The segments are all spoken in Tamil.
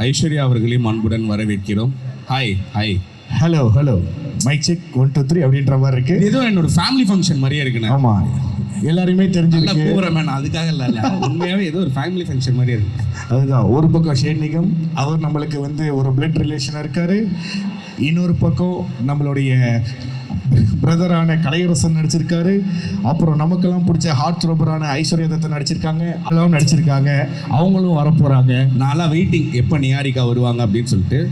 ஐஸ்வர்யா அவர்களையும் அன்புடன் வரவேற்கிறோம். Hi hi hello hello mic check one two three அப்படின்ற மாதிரி இருக்கு. ஏதோ என்னோட ஃபேமிலி ஃபங்க்ஷன் மாதிரியே இருக்குண்ணே ஆமா. எல்லாருமே தெரிஞ்சிருக்கு. கூறமேன் அதுக்காக இல்லை இல்லை. உண்மையாகவே ஏதோ ஒரு ஃபேமிலி ஃபங்க்ஷன் மாதிரியே இருக்கு. அதுதான் ஒரு பக்கம் ஷேட்னிகம் அவர் நம்மளுக்கு வந்து ஒரு பிளட் ரிலேஷனாக இருக்காரு. இன்னொரு பக்கம் நம்மளுடைய பிரதரான கலையரசன் நடிச்சிருக்காரு. அப்புறம் நமக்கெல்லாம் பிடிச்ச ஹார்ட் த்ரோபரான ஐஸ்வர்யா தத்தன் நடிச்சிருக்காங்க. அதெல்லாம் நடிச்சிருக்காங்க. அவங்களும் வரப்போறாங்க. நான்லாம் வெயிட்டிங் எப்போ நியாரிகா வருவாங்க அப்படின்னு சொல்லிட்டு.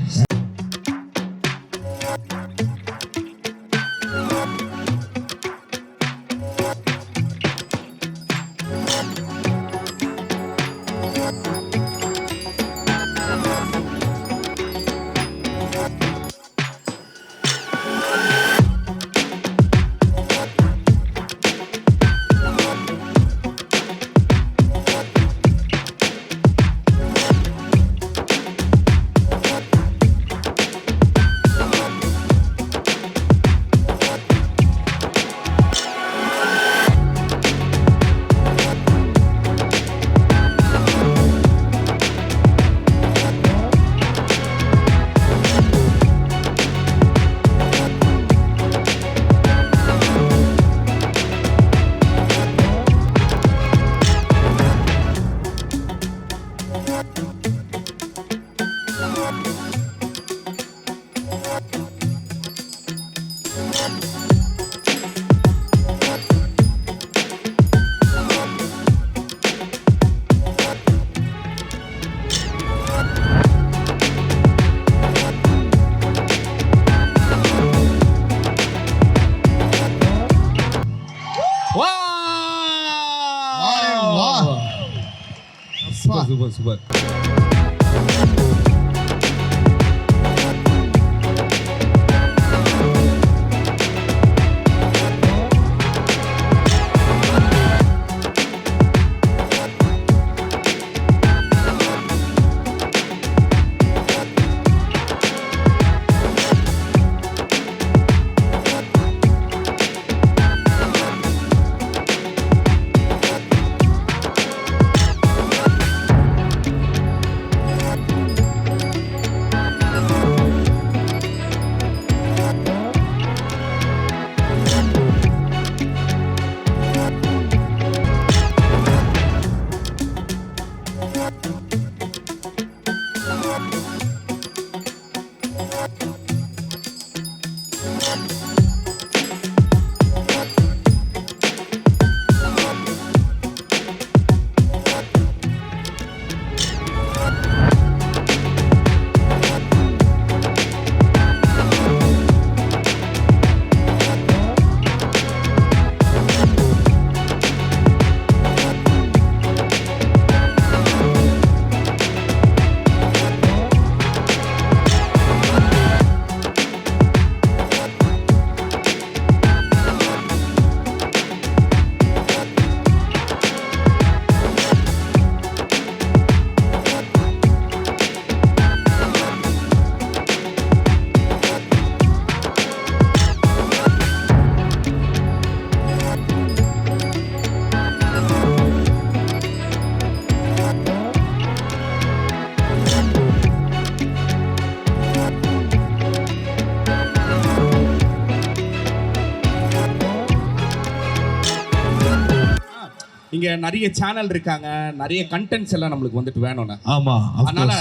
நிறைய சேனல் இருக்காங்க நிறைய கண்டென்ட்ஸ் எல்லாம் நம்மளுக்கு வந்துட்டு வேணும்ண்ணே ஆமா அதனால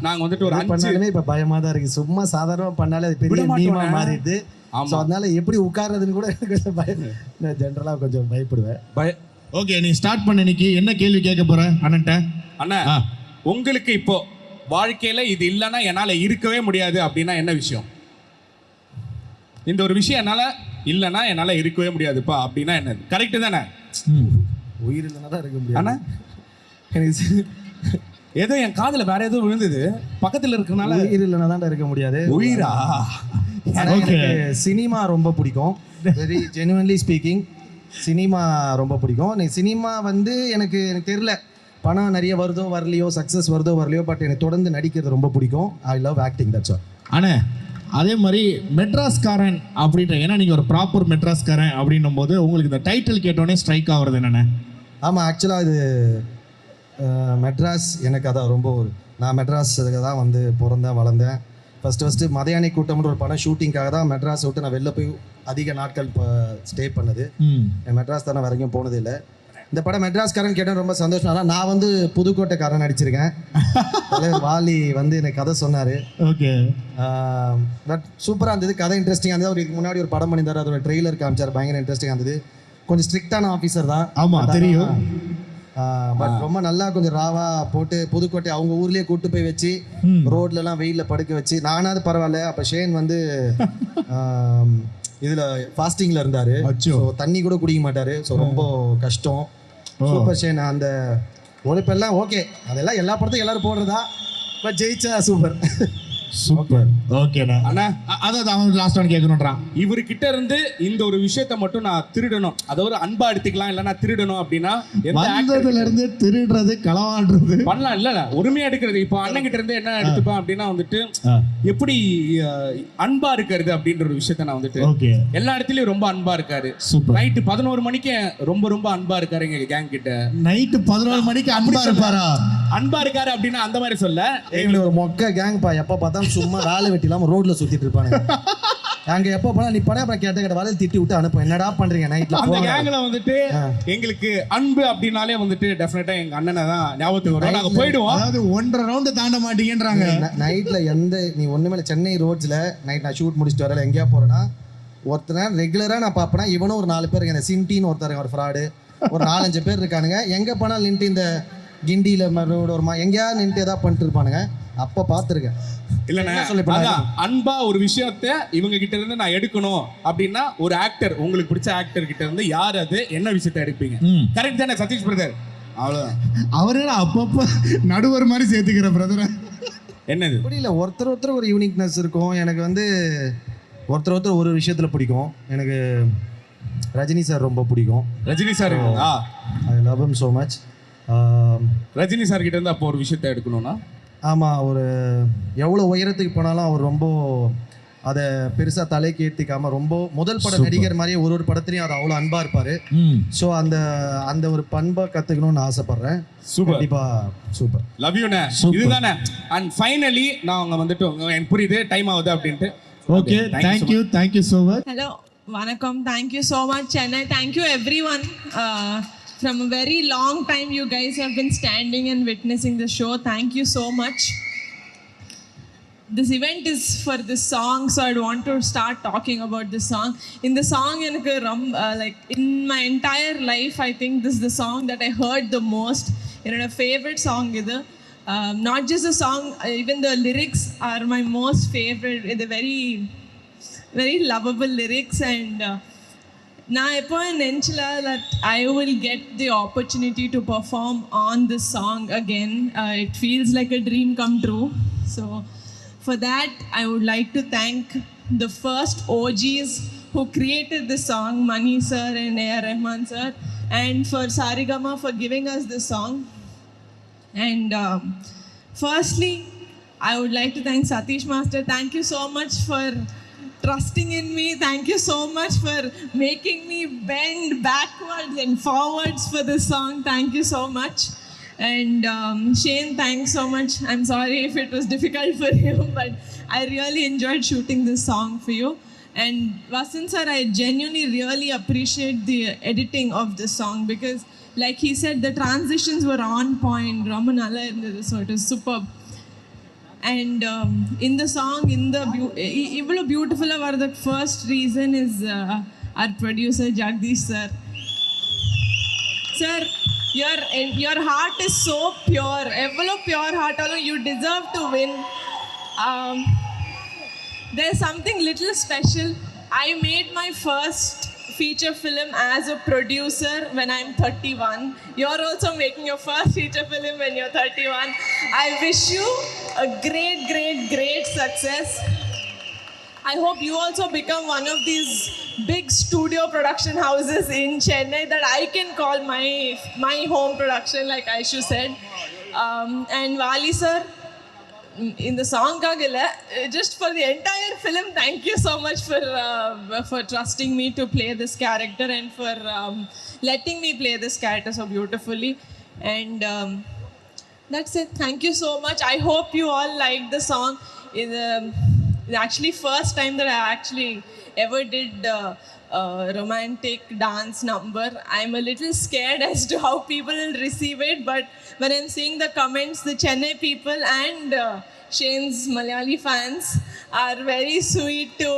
நாங்க வந்துட்டு ஒரு அஞ்சு பண்ணாலுமே இப்ப பயமா தான் இருக்கு. சும்மா சாதாரணமா பண்ணாலே அது பெரிய விட மாட்டோம்ல. மீமா மாறிடுது. ஆமா. அதனால எப்படி உட்கார்றதுன்னு கூட எனக்கு கொஞ்சம் பயம் நான் ஜென்ரலா கொஞ்சம் பயப்படுவேன். பய ஓகே நீ ஸ்டார்ட் பண்ண இன்னைக்கு என்ன கேள்வி கேட்க போற அண்ணன்ட்ட? அண்ணா ஆ. உங்களுக்கு இப்போ வாழ்க்கையில இது இல்லைன்னா என்னால இருக்கவே முடியாது அப்படின்னா என்ன விஷயம்? இந்த ஒரு விஷயம் என்னால இல்லைன்னா என்னால இருக்கவே முடியாதுப்பா அப்படின்னா என்னது? கரெக்ட் தானே? உயிர் இல்லைன்னா தான் இருக்க முடியும் எனக்கு சி- ஏதோ என் காதுல வேற ஏதோ விழுந்தது. பக்கத்துல இருக்கறனால உயிர் இல்லைன்னா தான் இருக்க முடியாது. உயிரா. எனக்கு சினிமா ரொம்ப பிடிக்கும். வெரி ஜெனுவன்லி ஸ்பீக்கிங் சினிமா ரொம்ப பிடிக்கும். நீ சினிமா வந்து எனக்கு எனக்கு தெரியல. பணம் நிறைய வருதோ வரலையோ சக்ஸஸ் வருதோ வரலையோ பட் எனக்கு தொடர்ந்து நடிக்கிறது ரொம்ப பிடிக்கும். I love acting that's all அண்ணே அதே மாதிரி மெட்ராஸ்காரன் அப்படின்ற ஏன்னா நீங்கள் ஒரு ப்ராப்பர் மெட்ராஸ்காரன் அப்படின்னும் போது உங்களுக்கு இந்த டைட்டில் கேட்டோடனே ஸ்ட்ரைக் ஆகுறது என்னண்ணே ஆமாம் ஆக்சுவலாக இது மெட்ராஸ் எனக்கு அதான் ரொம்ப ஒரு நான் மெட்ராஸ் தான் வந்து பிறந்தேன் வளர்ந்தேன். ஃபஸ்ட்டு ஃபஸ்ட்டு மதையானை கூட்டம்ன்ற ஒரு படம் ஷூட்டிங்காக தான் மெட்ராஸ் விட்டு நான் வெளில போய் அதிக நாட்கள் இப்போ ஸ்டே பண்ணது. மெட்ராஸ் தானே வரைக்கும் போனது இல்லை. இந்த படம் மெட்ராஸ்காரன் கேட்டால் ரொம்ப சந்தோஷம். ஆனால் நான் வந்து புதுக்கோட்டைக்காரன் நடிச்சிருக்கேன். தலைவர் வாலி வந்து எனக்கு கதை சொன்னார். ஓகே. பட் சூப்பராக இருந்தது. கதை இன்ட்ரெஸ்டிங்காக இருந்தது. அவர் இதுக்கு முன்னாடி ஒரு படம் பண்ணியிருந்தார். அதோட ட்ரெய்லர் காமிச்சார். பயங்கர இன்ட்ரெஸ்டிங்காக இருந்தது. கொஞ்சம் ஸ்ட்ரிக்டான ஆஃபீஸர் தான். ஆமா, தெரியும். பட் ரொம்ப நல்லா கொஞ்சம் ராவா போட்டு புதுக்கோட்டை அவங்க ஊர்லயே கூட்டு போய் வச்சு. ரோட்ல எல்லாம் வெயில்ல படுக்க வச்சு நானாவது பரவாயில்ல. அப்ப ஷேன் வந்து இதுல ஃபாஸ்டிங்ல இருந்தாரு. தண்ணி கூட குடிக்க மாட்டாரு. ஸோ ரொம்ப கஷ்டம். சூப்பர் ஷேன் அந்த உழைப்பெல்லாம் ஓகே அதெல்லாம் எல்லா படத்தையும் எல்லாரும் போடுறதா? பட் ஜெயிச்சா சூப்பர். சூப்பர் ஓகேண்ணா அண்ணா அதான் அவன் லாஸ்ட் ஒன் கேட்கணுன்றான் இவர்கிட்ட இருந்து இந்த ஒரு விஷயத்த மட்டும் நான் திருடணும். அதை ஒரு அன்பா எடுத்துக்கலாம் இல்லைன்னா திருடணும் அப்படின்னா வந்ததுல இருந்து திருடுறது களவாடுறது. பண்ணலாம் இல்ல உரிமையா எடுக்கிறது. இப்போ அண்ணன் கிட்ட இருந்து என்ன எடுத்துப்பேன் அப்படின்னா வந்துட்டு எப்படி அன்பா இருக்கிறது அப்படின்ற ஒரு விஷயத்த நான் வந்துட்டு ஓகே எல்லா இடத்துலயும் ரொம்ப அன்பா இருக்காரு. சூப்பர் நைட்டு பதினோரு மணிக்கு ரொம்ப ரொம்ப அன்பா இருக்காரு எங்க கேங் கிட்ட நைட்டு பதினோரு மணிக்கு அன்பா இருப்பாரா? அன்பா இருக்காரு அப்படின்னா அந்த மாதிரி சொல்ல. எங்களுக்கு ஒரு மொக்க கேங் பா எப்போ பார்த்தாலும் சும்மா வேலை வெட்டி இல்லாம ரோட்ல சுத்திட்டு இருப்பானுங்க. அங்க எப்போ போனா நீ படம் அப்புறம் கேட்ட கேட்ட வேலையில் திட்டி விட்டு அனுப்பும் என்னடா பண்றீங்க? நைட்ல அந்த கேங்ல வந்துட்டு எங்களுக்கு அன்பு அப்படின்னாலே வந்துட்டு டெஃபினட்டா எங்க அண்ணனை தான் ஞாபகத்துக்கு வரும். நாங்க போயிடுவோம். அதாவது ஒன்றரை ரவுண்டு தாண்ட மாட்டீங்கன்றாங்க. நைட்ல எந்த நீ ஒண்ணுமே இல்லை. சென்னை ரோட்ஸ்ல நைட் நான் ஷூட் முடிச்சுட்டு வரல. எங்கேயா போறேன்னா ஒருத்தனை ரெகுலரா நான் பார்ப்பேனா இவனும் ஒரு நாலு பேர் இருக்காங்க. சின்டின்னு ஒருத்தர் ஒரு ஃப்ராடு ஒரு நாலஞ்சு பேர் இருக்கானுங்க. எங்க போனாலும் நின்ட்டு இந்த கிண்டியில மறுபடியும் ஒரு மா எங்கேயாவது நின்ட்டு ஏதாவது பண்ணிட்டு இருப்பானுங்க. அப்ப பார்த்துருக்கேன் இல்லண்ணே அன்பா ஒரு விஷயத்த இவங்க கிட்ட இருந்து நான் எடுக்கணும் அப்படின்னா ஒரு ஆக்டர் உங்களுக்கு பிடிச்ச ஆக்டர் கிட்ட இருந்து யார் அது என்ன விஷயத்த எடுப்பீங்க. கரெக்ட் தானே சதீஷ் பிரதர் அவ்வளவுதான். அவரு அப்பப்போ நடுவர் மாதிரி சேர்த்துக்கிற பிரதரை என்னது? புரியல ஒருத்தர் ஒருத்தர் ஒரு யூனிக்னஸ் இருக்கும். எனக்கு வந்து ஒருத்தர் ஒருத்தர் ஒரு விஷயத்துல பிடிக்கும். எனக்கு ரஜினி சார் ரொம்ப பிடிக்கும். Rajini sir ah I love him so much Rajini sir கிட்ட இருந்து அப்போ ஒரு விஷயத்த எடுக்கணும்னா? ஆமாம் ஒரு எவ்வளோ உயரத்துக்கு போனாலும் அவர் ரொம்ப அதை பெருசாக தலைக்கு ஏற்றிக்காம ரொம்ப முதல் பட நடிகர் மாதிரியே ஒரு ஒரு படத்துலையும் அவர் அவ்வளோ அன்பாக இருப்பார். ஸோ அந்த அந்த ஒரு பண்பை கற்றுக்கணும்னு ஆசைப்பட்றேன். சூப்பர் கண்டிப்பாக சூப்பர் லவ் யூண்ணே இதுதானே. அண்ட் ஃபைனலி நான் அங்க வந்துட்டு எனக்கு புரியுது டைம் ஆகுது அப்படின்ட்டு. Okay thank you thank you so much. Thank you so much, Chennai. Thank you, everyone. Uh, from a very long time, you guys have been standing and witnessing the show. Thank you so much. This event is for this song, so I'd want to start talking about this song. In the song, எனக்கு ரம்- uh, like in my entire life, I think this is the song that I heard the most. என்னோட favorite song இது. Um, not just the song, uh, even the lyrics are my most favorite. The very very lovable lyrics and uh, நான் எப்போ நினச்சல that I will get the opportunity to perform on this song again. Uh, it feels like a dream come true. So for that, I would like to thank the first OGs who created this song, Mani sir and A.R. Rahman sir, and for Sarigama for giving us this song. And um, firstly, I would like to thank Satish Master. Thank you so much for trusting in me. Thank you so much for making me bend backwards and forwards for this song. Thank you so much. And um, Shane, thanks so much. I'm sorry if it was difficult for you, but I really enjoyed shooting this song for you. And Vasan sir, I genuinely really appreciate the editing of this song because, like he said, the transitions were on point. Ramanala, so it was superb. And um, in the song, in the beau- e- இவ்வளோ பியூட்டிஃபுல்லாக வரதுக்கு first reason is our producer Jagadish sir sir your your heart is so pure எவ்வளோ pure ஹார்ட்டாலும் you deserve to win um, there's something little special. I made my first feature film as a producer when I'm 31. You're also making your first feature film when you're 31. I wish you a great, great, great success. I hope you also become one of these big studio production houses in Chennai that I can call my my home production, like Aishu said. Um, and Vali sir, in the song uh, just for the entire film thank you so much for uh, for trusting me to play this character and for um, letting me play this character so beautifully. And um, that's it. Thank you so much. I hope you all liked the song. In, you all liked the song. It's, um, it's actually first time that I actually ever did uh, a romantic dance number. I'm a little scared as to how people will receive it, but when I'm seeing the comments, the Chennai people and uh, Shane's Malayali fans are very sweet to.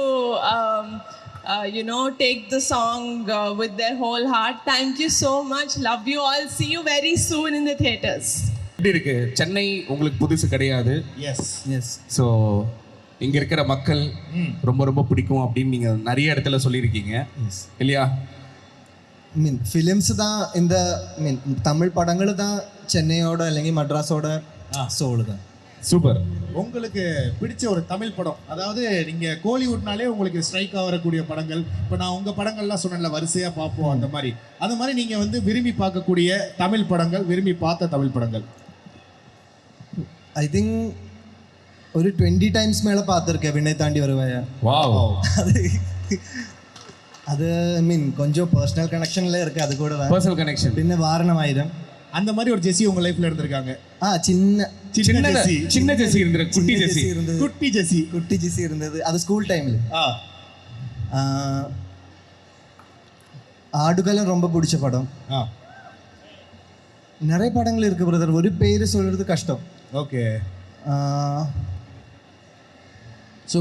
Um, uh, you know, take the song uh, with their whole heart. Thank you so much. Love you all. See you very soon in the theaters. எப்படி இருக்கு சென்னை உங்களுக்கு புதுசு கிடையாது எஸ் எஸ் ஸோ இங்க இருக்கிற மக்கள் ரொம்ப ரொம்ப பிடிக்கும் அப்படின்னு நீங்க நிறைய இடத்துல சொல்லியிருக்கீங்க இல்லையா മീൻ ഫിലിംസ് താ இந்த மீன் தமிழ் படங்கள் தான் சென்னையோட അല്ലെങ്കിൽ மட்ராஸோட சோல் தான் சூப்பர் உங்களுக்கு பிடிச்ச ஒரு தமிழ் படம் அதாவது நீங்க கோலிவுட்னாலே உங்களுக்கு ஸ்ட்ரைக் ஆகக்கூடிய படங்கள் இப்போ நான் உங்க படங்கள்லாம் சொன்னேன்ல வரிசையா பார்ப்போம் அந்த மாதிரி அந்த மாதிரி நீங்க வந்து விரும்பி பார்க்கக்கூடிய தமிழ் படங்கள் விரும்பி பார்த்த தமிழ் படங்கள் ஐ திங்க் ஒரு டுவெண்ட்டி டைம்ஸ் மேலே பார்த்துருக்கேன் விண்ணை தாண்டி வருவாயா வா அது அது மீன் கொஞ்சம் பர்சனல் கனெக்ஷன்ல இருக்கு அது கூட பர்சனல் கனெக்ஷன் பின்ன வாரணம் வாரணமாயிரம் அந்த மாதிரி ஒரு ஜெசி உங்க லைஃப்ல இருந்திருக்காங்க ஆ சின்ன சின்ன ஜெசி சின்ன ஜெசி இருந்தது குட்டி ஜெஸ்ஸி இருந்தது குட்டி ஜெஸ்ஸி குட்டி ஜெஸ்ஸி இருந்தது அது ஸ்கூல் டைம்ல ஆ ஆடுகளும் ரொம்ப பிடிச்ச படம் ஆ நிறைய படங்கள் இருக்கு பிரதர் ஒரு பேரு சொல்றது கஷ்டம் ஓகே ஆ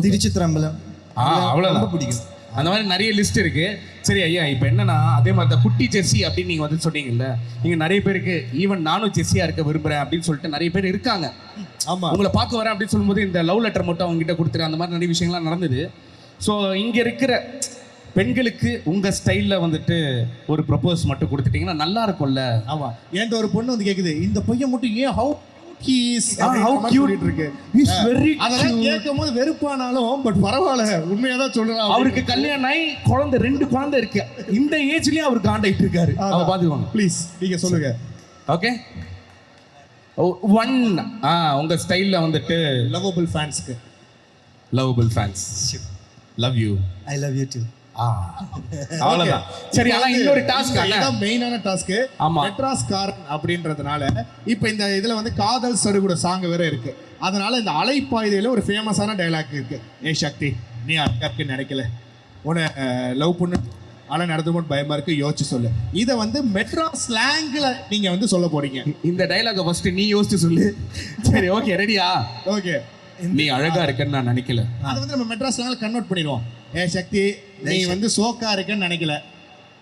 திருச்சித்திரம்பலம் ஆ அவ்வளோதான் ரொம்ப பிடிக்கும். அந்த மாதிரி நிறைய லிஸ்ட் இருக்கு. சரி ஐயா இப்போ என்னன்னா அதே மாதிரி தான் குட்டி ஜெர்சி அப்படின்னு நீங்க வந்து சொன்னீங்கல்ல நீங்க நிறைய பேருக்கு ஈவன் நானும் ஜெர்சியா இருக்க விரும்புறேன் அப்படின்னு சொல்லிட்டு நிறைய பேர் இருக்காங்க. ஆமா. உங்களை பார்க்க வரேன் அப்படின்னு சொல்லும்போது இந்த லவ் லெட்டர் மட்டும் அவங்க கிட்ட கொடுத்துரு அந்த மாதிரி நிறைய விஷயங்கள்லாம் நடந்தது. ஸோ இங்க இருக்கிற பெண்களுக்கு உங்க ஸ்டைல்ல வந்துட்டு ஒரு ப்ரப்போஸ் மட்டும் கொடுத்துட்டீங்கன்னா நல்லா இருக்கும்ல. ஆமா. என்கிட்ட ஒரு பொண்ணு வந்து கேக்குது இந்த பையன் மட்டும் ஏன் ஹவு கீஸ் how cute. இருக்கு He's very அதெல்லாம் கேட்கும் போது வெறுப்பானாலும் பட் பரவாயில்ல உண்மையா தான் சொல்றேன் அவருக்கு கல்யாணம் ஆகி குழந்தை ரெண்டு குழந்தை இருக்கு. இந்த ஏஜ்லயும் அவர் காண்டாயிட்டு இருக்காரு. அவ பாத்துக்கோங்க. ப்ளீஸ் நீங்க சொல்லுங்க. ஓகே ஒன் ஆ உங்க ஸ்டைல்ல வந்துட்டு lovable ஃபேன்ஸ்க்கு lovable fans love you I love you too அவ்வளவுதான். சரி ஆனா இன்னொரு டாஸ்க் இதான் மெயினான டாஸ்க் ஆமா. மெட்ராஸ் காரன் அப்படின்றதுனால இப்போ இந்த இதுல வந்து காதல் சடுகுட சாங் வேற இருக்கு. அதனால இந்த அலைப்பாய்தையில ஒரு ஃபேமஸான டைலாக் இருக்கு. ஏ சக்தி நீ அக்காக்கு நினைக்கல. உன்னை லவ் பண்ணு. ஆனா நடந்துமோன்னு பயமா இருக்கு. யோசிச்சு சொல்லு. இதை வந்து மெட்ராஸ் ஸ்லாங்ல நீங்க வந்து சொல்ல போறீங்க. இந்த டைலாக ஃபர்ஸ்ட் நீ யோசிச்சு சொல்லு. சரி ஓகே ரெடியா ஓகே நீ அழகா இருக்கன்னு நான் நினைக்கல. அதை வந்து நம்ம மெட்ராஸ் ஸ்லாங்ல கன்வெர்ட் பண்ணிடுவோம். ஏ சக்தி நீ வந்து சோக்கா இருக்கன்னு நினைக்கல.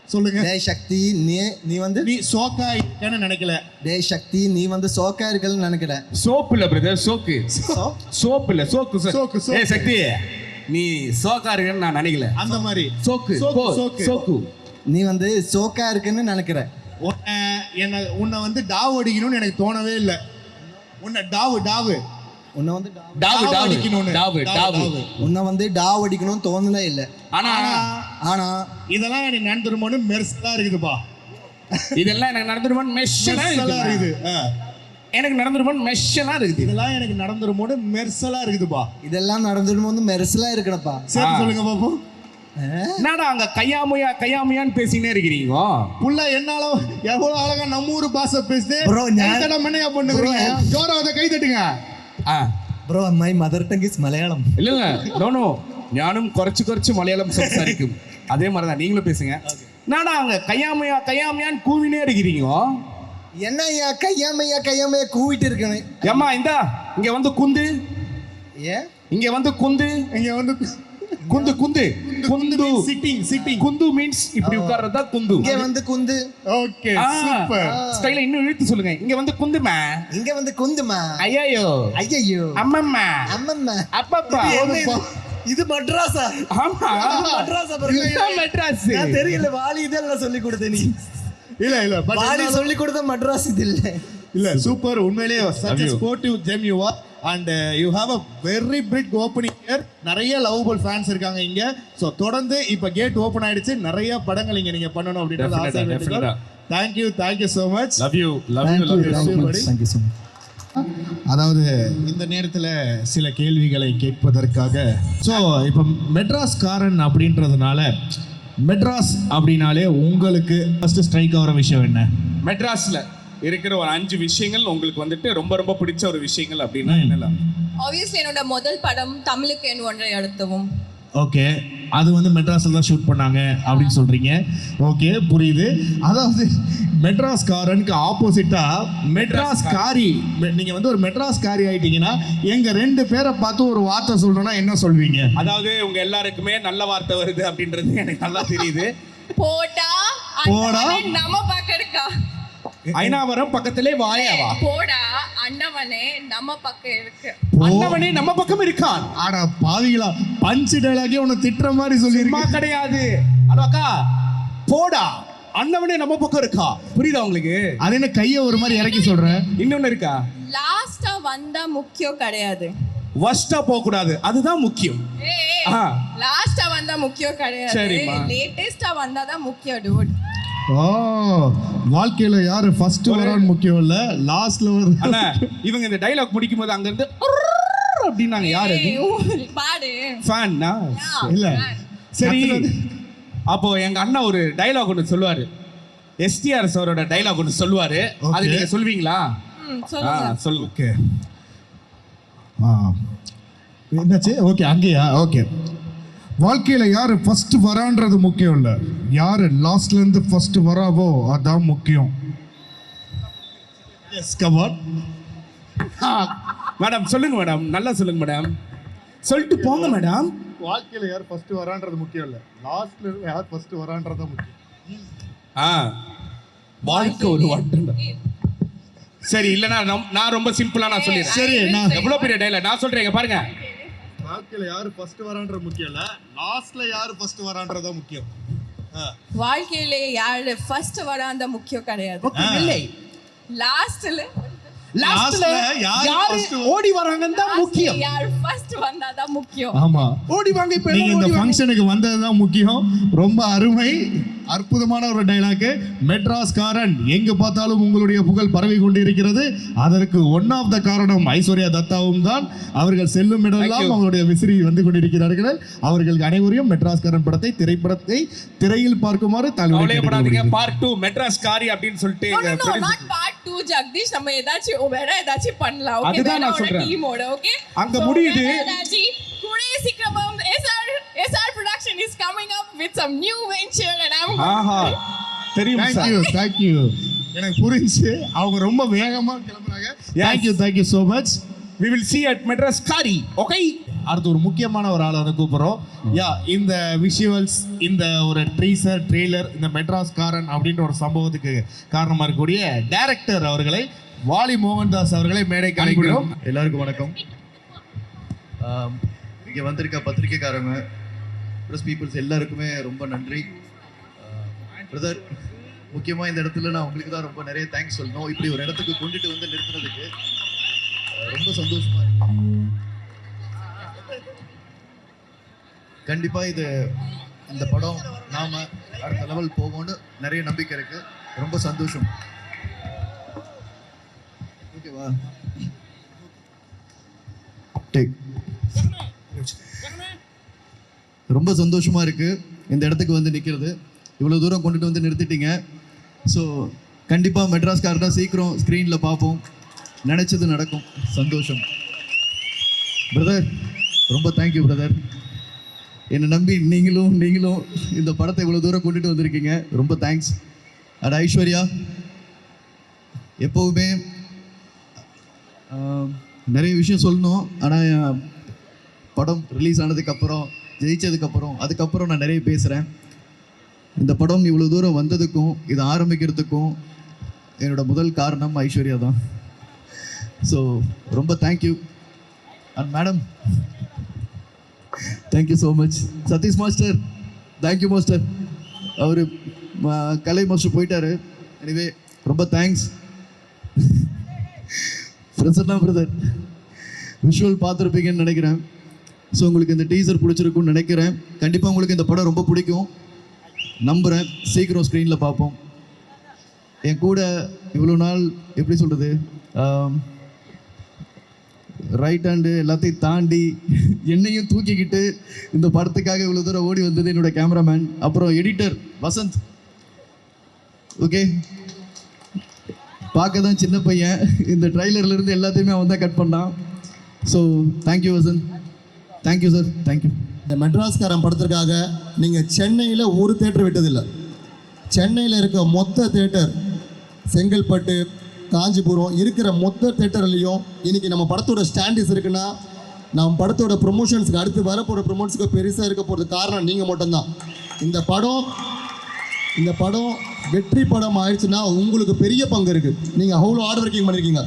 சொல்லுங்க. டேய் சக்தி நீ நீ வந்து? நீ சோக்கா இருக்கன்னு நினைக்கல. டேய் சக்தி நீ வந்து சோக்கா இருக்கல்னு நினைக்கிறேன் சோப்பு இல்ல பிரதர் சோக்கு. சோப்பு இல்ல சோக்கு சோக்கு, சோக்கு. ஏ சக்தி நீ சோக்கா இருக்கன்னு நான் நினைக்கல. அந்த மாதிரி. சோக்கு சோக்கு, சோக்கு. சோக்கு. நீ வந்து சோக்கா இருக்குன்னு நினைக்கிற உன்னை என்ன உன்னை வந்து டாவ் அடிக்கணும்னு எனக்கு தோணவே இல்லை. உன்னை டாவு டாவு. உன்னை வந்து டா- டாவு டாவு அடிக்கணும்னு. டாவு டாவு, டாவு. டாவு. உன்னை வந்து டாவ் அடிக்கணும்னு தோணுனே இல்லை. ஆனா ஆனா இதெல்லாம் எனக்கு நடந்துருமோன்னு மெர்சலா இருக்குதுப்பா. இதெல்லாம் எனக்கு நடந்துருமோன்னு மெர்சலா இருக்குது. எனக்கு நடந்துருமோன்னு மெர்சலா இருக்குது. இதெல்லாம் எனக்கு நடந்துருமோன்னு மெர்சலா இருக்குதுப்பா. இதெல்லாம் நடந்துருமோன்னு மெர்சலா இருக்கணும்ப்பா. சரி சொல்லுங்க பாப்போம். என்னடா அங்க கையாமையா கையாமையான்னு பேசினே இருக்கிறீங்க? புள்ள என்னால எவ்வளவு அழகா நம்ம ஊர் பாச பேசுது? ப்ரோ ஞானம் என்னையா பண்ணுறீங்க ஜோரா அதை கை தட்டுங்க. Bro my mother tongue Malayalam இல்ல நோ ஞானும் குறைச்சு குறைச்சு மலையாளம் சம்சாரிக்கும் அதே மாதிரி தான் நீங்களும் பேசுங்க என்னடா அங்க கையாமையா கையாமையான்னு கூவினே இருக்கிறீங்க என்னய்யா கையாமையா கையாமையா கூவிட்டு இருக்கணும் ஏம்மா இந்தா இங்க வந்து குந்து ஏன் இங்க வந்து குந்து இங்க வந்து குந்து குந்து குந்து சிட்டிங் சிட்டிங் குந்து மீன்ஸ் இப்படி உட்கார்றதா குந்து இங்க வந்து குந்து ஓகே சூப்பர் ஸ்டைல இன்னும் இழுத்து சொல்லுங்க இங்க வந்து குந்துமா இங்க வந்து குந்துமா ஐயோ ஐயோ அம்மம்மா அம்மம்மா அப்பப்பா என்ன இது? மட்ராஸா? ஆமா. மட்ராஸா பாருங்க. இதுதான் மெட்ராஸ். நான் தெரியல வாலி இதெல்லாம் சொல்லி கொடுத்த நீ. இல்ல இல்ல வாலி சொல்லி கொடுத்த மட்ராஸ் இது இல்ல. இல்ல சூப்பர் உண்மையிலேயே such. Sportive gem you are and you have a very big opening year நிறைய லவபிள் ஃபேன்ஸ் இருக்காங்க இங்க. ஸோ தொடர்ந்து இப்போ கேட் ஓப்பன் ஆயிடுச்சு. நிறைய படங்கள் இங்க நீங்க பண்ணணும் அப்படின்றது ஆசை. Thank you thank you so much love you love you love you thank you so much அதாவது இந்த நேரத்தில் சில கேள்விகளை கேட்பதற்காக. ஸோ இப்போ மெட்ராஸ் காரன் அப்படின்றதுனால மெட்ராஸ் அப்படின்னாலே உங்களுக்கு ஃபர்ஸ்ட் ஸ்ட்ரைக் ஆகிற விஷயம் என்ன? மெட்ராஸ்ல இருக்கிற ஒரு அஞ்சு விஷயங்கள் உங்களுக்கு வந்துட்டு ரொம்ப ரொம்ப பிடிச்ச ஒரு விஷயங்கள் அப்படின்னா என்னலாம் ஆப்வியஸ்லி என்னோட முதல் படம் தமிழுக்கு என் ஒன்றை அடுத்தவும். ஓகே அது வந்து மெட்ராஸில் தான் ஷூட் பண்ணாங்க அப்படின்னு சொல்கிறீங்க ஓகே புரியுது. அதாவது மெட்ராஸ் காரனுக்கு ஆப்போசிட்டாக மெட்ராஸ் காரி மெ- நீங்க வந்து ஒரு மெட்ராஸ் காரி ஆயிட்டீங்கன்னா எங்க ரெண்டு பேரை பார்த்து ஒரு வார்த்தை சொல்லணும்னா என்ன சொல்வீங்க? அதாவது உங்க எல்லாருக்குமே நல்ல வார்த்தை வருது அப்படின்றது எனக்கு நல்லா தெரியுது. போடா போடா. நம்ம பக்கம் இருக்கா ஐநாவரம் பக்கத்திலே வாயாவா? போடா அண்ணவனே நம்ம பக்கம் இருக்கு. அண்ணவனே நம்ம பக்கம் இருக்கான். ஆடா பாவிகளா பஞ்சு டைலாகே உன்னை திட்டுற மாதிரி சொல்லியிருக்கேன் கிடையாது. அக்கா போடா. அண்ணவனே நம்ம பக்கம் இருக்கா? புரியுதா உங்களுக்கு? அது என்ன கையை ஒரு மாதிரி இறக்கி சொல்றேன் இன்னொன்னு இருக்கா? லாஸ்டா வந்தா முக்கியம் கிடையாது. வஸ்டா போக கூடாது அதுதான் முக்கியம். லாஸ்டா வந்தா முக்கியம் கிடையாது. லேட்டஸ்டா வந்தா தான் முக்கியம் டூட் ஓ வாழ்க்கையில யாரு ஃபர்ஸ்ட் வரான்னு முக்கியம் இல்ல லாஸ்ட்ல வர அண்ணா இவங்க இந்த டைலாக் முடிக்கும் போது அங்க இருந்து அப்படின்னாங்க யாரு பாடு. ஃபேன்னா இல்ல. சரி. கத்துறது. அப்போ எங்க அண்ணா ஒரு டைலாக் ஒன்று சொல்லுவாரு. எஸ்டிஆர் சாரோட டைலாக் ஒன்று சொல்லுவாரு. அது Okay. நீங்க சொல்வீங்களா? ஆ, சொல்லுங்க. சொல்லுங்க. ஓகே ஆ. என்னாச்சு? ஓகே அங்கேயா? ஓகே வாழ்க்கையில யாரு ஃபர்ஸ்ட் வரான்றது முக்கியம் இல்ல. யாரு லாஸ்ட்ல இருந்து ஃபர்ஸ்ட் வராவோ அதான் முக்கியம். எஸ் கமான் மேடம் சொல்லுங்க மேடம் நல்லா சொல்லுங்க மேடம் சொல்லிட்டு போங்க மேடம் வாழ்க்கையில யார் ஃபர்ஸ்ட் வரான்றது முக்கியம் இல்ல. லாஸ்ட்ல யார் ஃபர்ஸ்ட் வரான்றது முக்கியம். ஆ. வாழ்க்கை ஒரு வாட்டம் சரி இல்லைன்னா நம்- நான் ரொம்ப சிம்பிளா நான் சொல்லிடுறேன். சரி நான் எவ்வளவு பெரிய டைலாக் நான் சொல்றேன் இங்க பாருங்க. வாழ்க்கையில யாரு ஃபர்ஸ்ட் வரான்றது முக்கியம் இல்ல. லாஸ்ட்ல யாரு ஃபர்ஸ்ட் வரான்றது முக்கியம். வாழ்க்கையிலே யாரு ஃபர்ஸ்ட் வராந்த முக்கியம் கிடையாது. இல்லை. லாஸ்ட்ல லாஸ்ட்ல யாரு ஓடி வராங்கன்னு தான் முக்கியம். யார் ஃபர்ஸ்ட் வந்தாதான் முக்கியம். ஆமா. ஓடி வாங்க இப்ப நீங்க இந்த ஃபங்க்ஷனுக்கு வந்தது தான் முக்கியம். ரொம்ப அருமை. அற்புதமான ஒரு டைலாக் மெட்ராஸ் காரன் எங்க பார்த்தாலும் உங்களுடைய புகழ் பரவி கொண்டிருக்கிறது அதற்கு ஒன் ஆஃப் த காரணம் ஐஸ்வர்யா தத்தாவும் தான். அவர்கள் செல்லும் இடமெல்லாம். அவருடைய விசிறி வந்து கொண்டிருக்கிறார்கள். அவர்களுக்கு அனைவரையும் மெட்ராஸ் காரன் படத்தை திரைப்படத்தை திரையில் பார்க்குமாறு கவலையப்படாதீங்க. தாழ்வு பார்ட் டூ மெட்ராஸ் காரி அப்படின்னு சொல்லிட்டு ஜெகதீஷ். நம்ம ஏதாச்சும் வேற ஏதாச்சும் பண்ணலாம். ஓகே அதுதான் நான் சொல்றேன். டீமோட ஓகே அங்க முடியுது. With some new venture and I ஆஹா. தெரியும் தேங்க்யூ தேங்க்யூ எனக்கு புரிஞ்சு அவங்க ரொம்ப வேகமா கிளம்புறாங்க. Thank you thank you so much we will see at Madras காரி ஓகே அடுத்து ஒரு முக்கியமான ஒரு ஆளை வந்து கூப்பிடுறோம். யா இந்த விஷுவல்ஸ் இந்த ஒரு ட்ரீசர் ட்ரெய்லர் இந்த மெட்ராஸ் காரன் அப்படின்ற ஒரு சம்பவத்துக்கு காரணமா இருக்கக்கூடிய டைரக்டர் அவர்களை வாலி மோகன்தாஸ் அவர்களை மேடைக்கு அழைக்கிறோம் எல்லாருக்கும் வணக்கம். இங்கே வந்திருக்க பத்திரிக்கைக்காரங்க ப்ரெஸ் பீப்புள்ஸ் எல்லாருக்குமே ரொம்ப நன்றி. பிரதர் முக்கியமாக இந்த இடத்துல நான் உங்களுக்கு தான் ரொம்ப நிறைய தேங்க்ஸ் சொல்லணும். இப்படி ஒரு இடத்துக்கு கொண்டுட்டு வந்து நிறுத்துறதுக்கு ரொம்ப சந்தோஷமா இருக்கு. கண்டிப்பாக இது இந்த படம் நாம அடுத்த லெவல் போகும்னு நிறைய நம்பிக்கை இருக்கு. ரொம்ப சந்தோஷம். ஓகேவா டேக் ரொம்ப சந்தோஷமாக இருக்குது இந்த இடத்துக்கு வந்து நிற்கிறது இவ்வளோ தூரம் கொண்டுட்டு வந்து நிறுத்திட்டீங்க. ஸோ கண்டிப்பாக மெட்ராஸ் மெட்ராஸ்காரனா சீக்கிரம் ஸ்க்ரீனில் பார்ப்போம். நினச்சது நடக்கும். சந்தோஷம். பிரதர் ரொம்ப தேங்க்யூ பிரதர் என்னை நம்பி நீங்களும் நீங்களும் இந்த படத்தை இவ்வளோ தூரம் கொண்டுட்டு வந்திருக்கீங்க. ரொம்ப தேங்க்ஸ் அட ஐஸ்வர்யா எப்போவுமே நிறைய விஷயம் சொல்லணும். ஆனால் படம் ரிலீஸ் ஆனதுக்கப்புறம் ஜெயிச்சதுக்கப்புறம் அதுக்கப்புறம் நான் நிறைய பேசுகிறேன் இந்த படம் இவ்வளோ தூரம் வந்ததுக்கும் இது ஆரம்பிக்கிறதுக்கும் என்னோட முதல் காரணம் ஐஸ்வர்யா தான். ஸோ ரொம்ப thank you and madam thank you so much Sathish master thank you master அவர் கலை மாஸ்டர் போயிட்டாரு. எனிவே ரொம்ப தேங்க்ஸ் பிரசன்னா பிரதர் விஷுவல் பார்த்துருப்பீங்கன்னு நினைக்கிறேன். ஸோ உங்களுக்கு இந்த டீசர் பிடிச்சிருக்கும்னு நினைக்கிறேன். கண்டிப்பாக உங்களுக்கு இந்த படம் ரொம்ப பிடிக்கும். நம்புகிறேன் சீக்கிரம் ஸ்க்ரீனில் பார்ப்போம். என் கூட இவ்வளோ நாள் எப்படி சொல்கிறது ரைட் ஹேண்டு எல்லாத்தையும் தாண்டி என்னையும் தூக்கிக்கிட்டு இந்த படத்துக்காக இவ்வளோ தூரம் ஓடி வந்தது என்னோட கேமராமேன் அப்புறம் எடிட்டர் வசந்த். ஓகே பார்க்க தான் சின்ன பையன். இந்த ட்ரைலர்லேருந்து எல்லாத்தையுமே அவன் தான் கட் பண்ணான். So thank you Vasanth. Thank you sir thank you இந்த மெட்ராஸ்காரன் படத்திற்காக நீங்கள் சென்னையில் ஒரு தேட்டர் விட்டதில்லை. சென்னையில் இருக்க மொத்த தேட்டர் செங்கல்பட்டு காஞ்சிபுரம் இருக்கிற மொத்த தேட்டர்லேயும் இன்றைக்கி நம்ம படத்தோட ஸ்டாண்டிஸ் இருக்குன்னா நம்ம படத்தோட ப்ரொமோஷன்ஸுக்கு அடுத்து வரப்போகிற ப்ரொமோஷன்ஸுக்கு பெருசாக இருக்க போகிறது காரணம் நீங்கள் மட்டும்தான். இந்த படம் இந்த படம் வெற்றி படம் ஆயிடுச்சுன்னா உங்களுக்கு பெரிய பங்கு இருக்குது நீங்கள் அவ்வளோ ஹார்ட் ஒர்க்கிங் பண்ணியிருக்கீங்க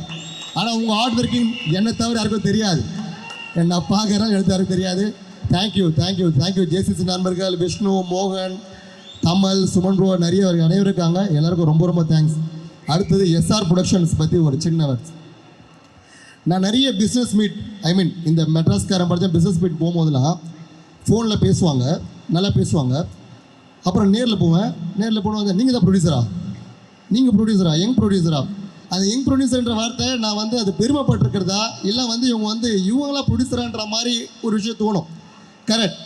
ஆனால் உங்கள் ஹார்ட் ஒர்க்கிங் என்னை தவிர யாருக்கும் தெரியாது. நான் பார்க்குறேன் எனக்கு யாருக்கும் தெரியாது தேங்க்யூ தேங்க்யூ தேங்க்யூ ஜேசிசி நண்பர்கள் விஷ்ணு மோகன் தமல் சுமன் ப்ரோ நிறைய அனைவரும் இருக்காங்க. எல்லாருக்கும் ரொம்ப ரொம்ப தேங்க்ஸ் அடுத்தது எஸ்ஆர் ப்ரொடக்ஷன்ஸ் பற்றி ஒரு சின்ன வேர்ட்ஸ் நான் நிறைய பிஸ்னஸ் மீட் ஐ மீன் இந்த மெட்ராஸ்காரன் படித்த பிஸ்னஸ் மீட் போகும்போதெல்லாம் ஃபோனில் பேசுவாங்க நல்லா பேசுவாங்க. அப்புறம் நேரில் போவேன் நேரில் போனவங்க நீங்கள் தான் ப்ரொடியூசரா நீங்கள் ப்ரொடியூசரா யங் ப்ரொடியூசரா அந்த யங் ப்ரொடியூசர்ன்ற வார்த்தை நான் வந்து அது பெருமைப்பட்டிருக்கிறதா? இல்லை வந்து இவங்க வந்து இவங்களாம் ப்ரொடியூசரான்ற மாதிரி ஒரு விஷயம் தோணும். கரெக்ட்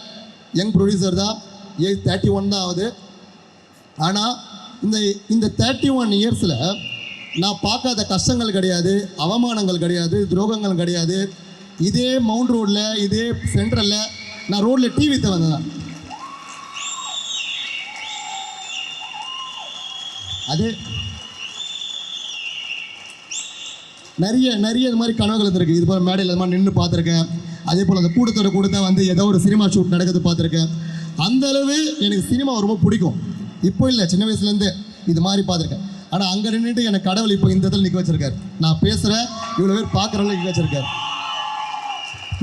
யங் ப்ரொடியூசர் தான். ஏஜ் தேர்ட்டி ஒன் தான் ஆகுது. ஆனால் இந்த இந்த தேர்ட்டி ஒன் இயர்ஸில் நான் பார்க்காத கஷ்டங்கள் கிடையாது அவமானங்கள் கிடையாது துரோகங்கள் கிடையாது. இதே மவுண்ட் ரோடில் இதே சென்ட்ரலில் நான் ரோட்டில் டிவி வந்தேன் அது நிறைய நிறைய இது மாதிரி கனவுகள் இருந்திருக்கு இது போல் மேடையில் இது மாதிரி நின்று பார்த்துருக்கேன். அதே போல் அந்த கூட்டத்தோட கூட்டத்தை வந்து ஏதோ ஒரு சினிமா ஷூட் நடக்கிறது பார்த்துருக்கேன். அந்த அளவு எனக்கு சினிமா ரொம்ப பிடிக்கும். இப்போ இல்லை சின்ன வயசுலேருந்து இது மாதிரி பார்த்துருக்கேன். ஆனால் அங்கே நின்றுட்டு எனக்கு கடவுள் இப்போ இந்த இடத்துல நிற்க வச்சிருக்காரு. நான் பேசுகிறேன் இவ்வளோ பேர் பார்க்குறவங்க நிற்க வச்சிருக்காரு.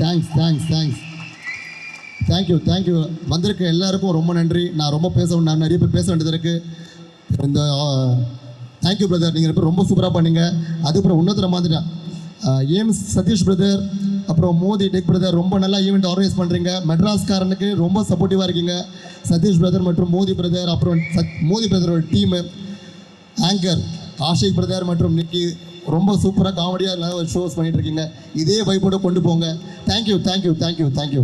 Thanks thanks thanks thank you thank you வந்திருக்க எல்லாருக்கும் ரொம்ப நன்றி. நான் ரொம்ப பேச நான் நிறைய பேர் பேச வேண்டியது இருக்குது இந்த தேங்க்யூ பிரதர் நீங்கள் இப்போ ரொம்ப சூப்பராக பண்ணீங்க. அதுக்கப்புறம் இன்னொருத்தர மாதிரிதான் ஏம்ஸ் சதீஷ் பிரதர் அப்புறம் மோதி டெக் பிரதர் ரொம்ப நல்லா ஈவெண்ட் ஆர்கனைஸ் பண்ணுறீங்க மெட்ராஸ்காரனுக்கு ரொம்ப சப்போர்ட்டிவாக இருக்கீங்க. சதீஷ் பிரதர் மற்றும் மோதி பிரதர் அப்புறம் சத் மோதி பிரதரோட டீமு ஆங்கர் ஆஷிக் பிரதர் மற்றும் நிக்கி. ரொம்ப சூப்பராக காமெடியாக நல்லா ஷோஸ் பண்ணிட்டு இருக்கீங்க. இதே வைப்போட கொண்டு போங்க. Thank you thank you thank you thank you